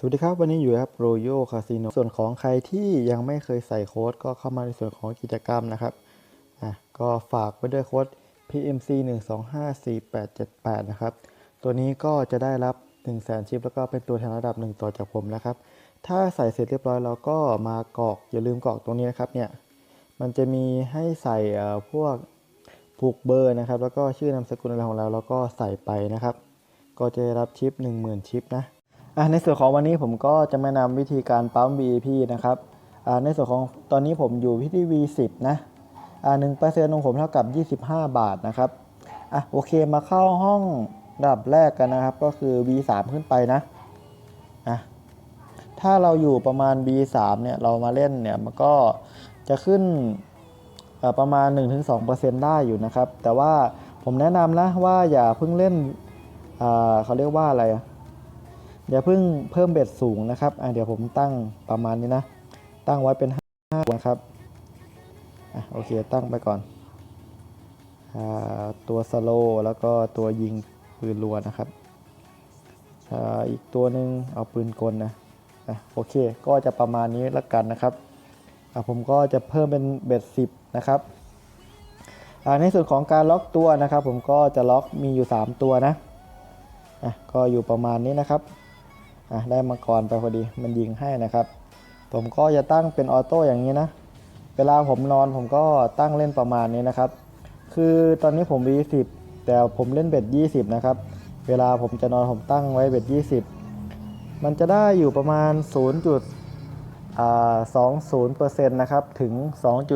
สวัสดีครับ วันนี้อยู่ครับโรโยคาสิโนส่วนของใครที่ยังไม่เคยใส่โค้ดก็เข้ามาในส่วนของกิจกรรมนะครับอะก็ฝากไว้ด้วยโค้ด PMC 1 2 5 4 8 7 8 นะครับ ตัวนี้ก็จะได้รับ 1 0 0 0 0แสนชิป แล้วก็เป็นตัวแทนระดับ 1 ต่อจากผมนะครับ ถ้าใส่เสร็จเรียบร้อยเราก็มากรอกอย่าลืมกรอกตรงนี้นะครับเนี่ยมันจะมีให้ใส่เอ่อพวกผูกเบอร์นะครับ แล้วก็ชื่อนามสกุลอะไรของเราแล้วก็ใส่ไปนะครับ ก็จะได้รับชิป 10,000 ชิปนะ ในส่วนของวันนี้ผมก็จะมานำวิธีการปั๊ม VIP นะครับในส่วนของตอนนี้ผมอยู่ที่ V10 นะหนึ่งเปอร์เซ็นต์ของผมเท่ากับ 25 บาทนะครับอะโอเคมาเข้าห้องดับแรกกันนะครับ ก็คือ V3 ขึ้นไปนะอะถ้าเราอยู่ประมาณ V3 เนี่ยเรามาเล่นเนี่ยมันก็จะขึ้นเอ่อประมาณ 1-2%ได้อยู่นะครับ แต่ว่าผมแนะนำนะว่าอย่าเพิ่งเล่นอ่าเขาเรียกว่าอะไร อย่าเพิ่งเพิ่มเบ็ดสูงนะครับอะเดี๋ยวผมตั้งประมาณนี้นะ ตั้งไว้เป็น5นะครับอะโอเคตั้งไปก่อนอ่าตัวสโลแล้วก็ตัวยิงปืนรัวนะครับอ่าอีกตัวหนึ่งเอาปืนกลนะอะโอเคก็จะประมาณนี้ละกันนะครับอะผมก็จะเพิ่มเป็นเบ็ด10นะครับอ่าในส่วนของการล็อกตัวนะครับ ผมก็จะล็อกมีอยู่ 3 ตัวนะอะก็อยู่ประมาณนี้นะครับ อะได้มังกรไปพอดีมันยิงให้นะครับ ผมก็จะตั้งเป็นออโต้อย่างนี้นะ เวลาผมนอนผมก็ตั้งเล่นประมาณนี้นะครับ คือตอนนี้ผม V10 แต่ผมเล่นเบ็ด20นะครับ เวลาผมจะนอนผมตั้งไว้เบ็ด20มันจะได้อยู่ประมาณ 0.20%นะครับ ถึง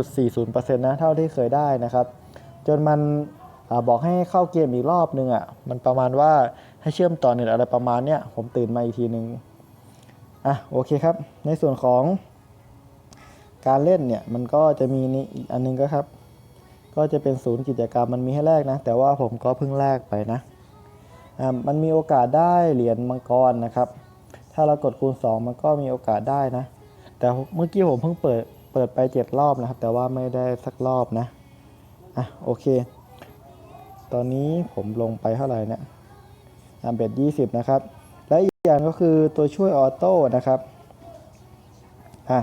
2.40%นะ เท่าที่เคยได้นะครับ จนมันอบอกให้เข้าเกมอีกรอบนึงอะ มันประมาณว่า ให้เชื่อมต่อเน็ตอะไรประมาณเนี้ยผมตื่นมาอีกทีนึงอะโอเคครับ ในส่วนของการเล่นเนี่ยมันก็จะมีนี่อีกอันนึงก็ครับ ก็จะเป็นศูนย์กิจกรรมมันมีให้แลกนะ แต่ว่าผมก็เพิ่งแลกไปนะอ่ามันมีโอกาสได้เหรียญมังกรนะครับ ถ้าเรากดคูณ 2 มันก็มีโอกาสได้นะ แต่เมื่อกี้ผมเพิ่งเปิดเปิดไป 7 รอบนะครับ แต่ว่าไม่ได้สักรอบนะอะโอเค ตอนนี้ผมลงไปเท่าไหร่เนี่ย อ่าเบ็ด20นะครับ และอีกอย่างก็คือตัวช่วยออโต้นะครับอะ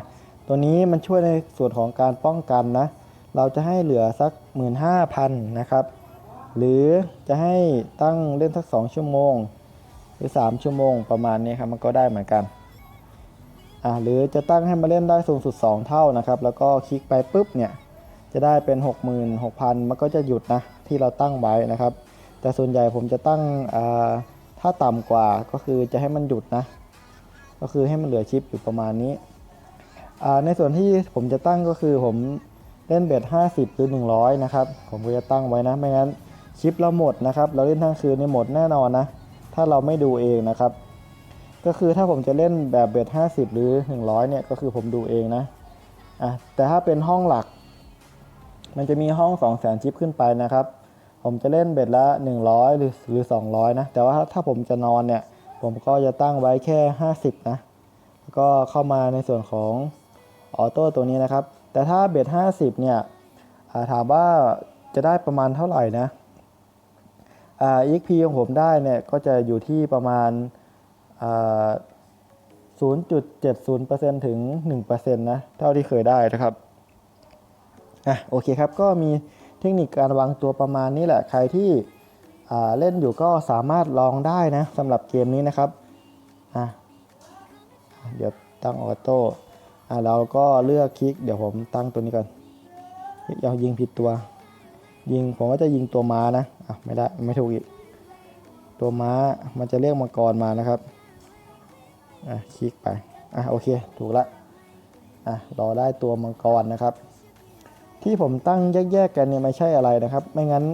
ตัวนี้มันช่วยในส่วนของการป้องกันนะ เราจะให้เหลือสัก 15,000 นะครับ หรือจะให้ตั้งเล่นสัก 2 ชั่วโมง หรือ 3 ชั่วโมงประมาณนี้ครับ มันก็ได้เหมือนกันอะหรือจะตั้งให้มาเล่นได้สูงสุด 2 เท่านะครับ แล้วก็คลิกไปปุ๊บเนี่ย จะได้เป็น 66,000 มันก็จะหยุดนะ ที่เราตั้งไว้นะครับ แต่ส่วนใหญ่ผมจะตั้งถ้าต่ำกว่าก็คือจะให้มันหยุดนะ ก็คือให้มันเหลือชิปอยู่ประมาณนี้ ในส่วนที่ผมจะตั้งก็คือผมเล่นเบ็ด50 หรือ 100 นะครับ ผมก็จะตั้งไว้นะ ไม่งั้นชิปเราหมดนะครับ เราเล่นทั้งคืนนี่หมดแน่นอนนะ ถ้าเราไม่ดูเองนะครับ ก็คือถ้าผมจะเล่นแบบเบ็ด50 หรือ 100 เนี่ย ก็คือผมดูเองนะอะแต่ถ้าเป็นห้องหลัก มันจะมีห้อง 2 0 0 0 0 0 ชิปขึ้นไปนะครับ ผมจะเล่นเบ็ดละ 100 หรือหรือ 200 นะ แต่ว่าถ้าผมจะนอนเนี่ย ผมก็จะตั้งไว้แค่ 50 นะ แล้วก็เข้ามาในส่วนของออโต้ตัวนี้นะครับ แต่ถ้าเบ็ด 50 เนี่ยาถามว่าจะได้ประมาณเท่าไหร่นะอ่า EXP ของผมได้เนี่ยก็จะอยู่ที่ประมาณอ่า0.70%ถึง 1%นะ เท่าที่เคยได้นะครับ อะ โอเคครับ ก็มี เทคนิคการวางตัวประมาณนี้แหละ ใครที่เล่นอยู่ก็สามารถลองได้นะสำหรับเกมนี้นะครับอะเดี๋ยวตั้งออโต้อะเราก็เลือกคลิก เดี๋ยวผมตั้งตัวนี้ก่อนเอายิงผิดตัว ยิงผมว่าจะยิงตัวม้านะอะไม่ได้ไม่ถูกอีก ตัวม้ามันจะเรียกมังกรมานะครับอะคลิกไปอะโอเคถูกละอะรอได้ตัวมังกรนะครับ ที่ผมตั้งแยกๆกันเนี่ยไม่ใช่อะไรนะครับ ไม่งั้น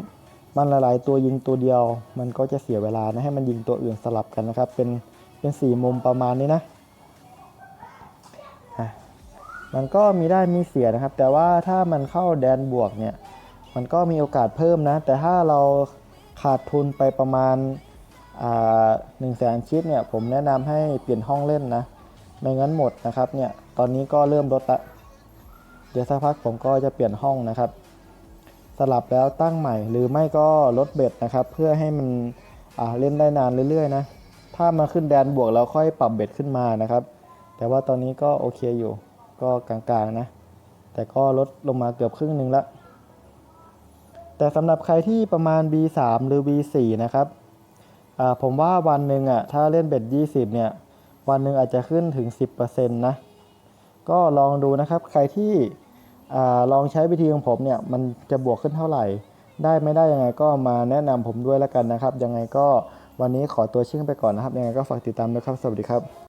มันหลายๆตัวยิงตัวเดียว มันก็จะเสียเวลานะให้มันยิงตัวอื่นสลับกันนะครับ เป็นเป็นสี่มุมประมาณนี้นะอะมันก็มีได้มีเสียนะครับ แต่ว่าถ้ามันเข้าแดนบวกเนี่ยมันก็มีโอกาสเพิ่มนะ แต่ถ้าเราขาดทุนไปประมาณหนึ่งแสนชิปเนี่ยผมแนะนำให้เปลี่ยนห้องเล่นนะ ไม่งั้นหมดนะครับเนี่ยตอนนี้ก็เริ่มลดละ เดี๋ยวสักพักผมก็จะเปลี่ยนห้องนะครับ สลับแล้วตั้งใหม่ หรือไม่ก็ลดเบ็ดนะครับ เพื่อให้มันเล่นได้นานเรื่อยๆนะถ้ามาขึ้นแดนบวกแล้วค่อยปรับเบ็ดขึ้นมานะครับ แต่ว่าตอนนี้ก็โอเคอยู่ ก็กลางๆนะ แต่ก็ลดลงมาเกือบครึ่งหนึ่งละ แต่สำหรับใครที่ประมาณ B3 หรือ B4 นะครับผมว่าวันหนึ่งอะถ้าเล่นเบ็ด 20 เนี่ย วันหนึ่งอาจจะขึ้นถึง 10%นะ ก็ลองดูนะครับ ใครที่ อลองใช้วิธีของผมเนี่ยมันจะบวกขึ้นเท่าไหร่ ได้ไม่ได้ยังไงก็มาแนะนำผมด้วยแล้วกันนะครับ ยังไงก็วันนี้ขอตัวชิ่งไปก่อนนะครับ ยังไงก็ฝากติดตามด้วยครับ สวัสดีครับ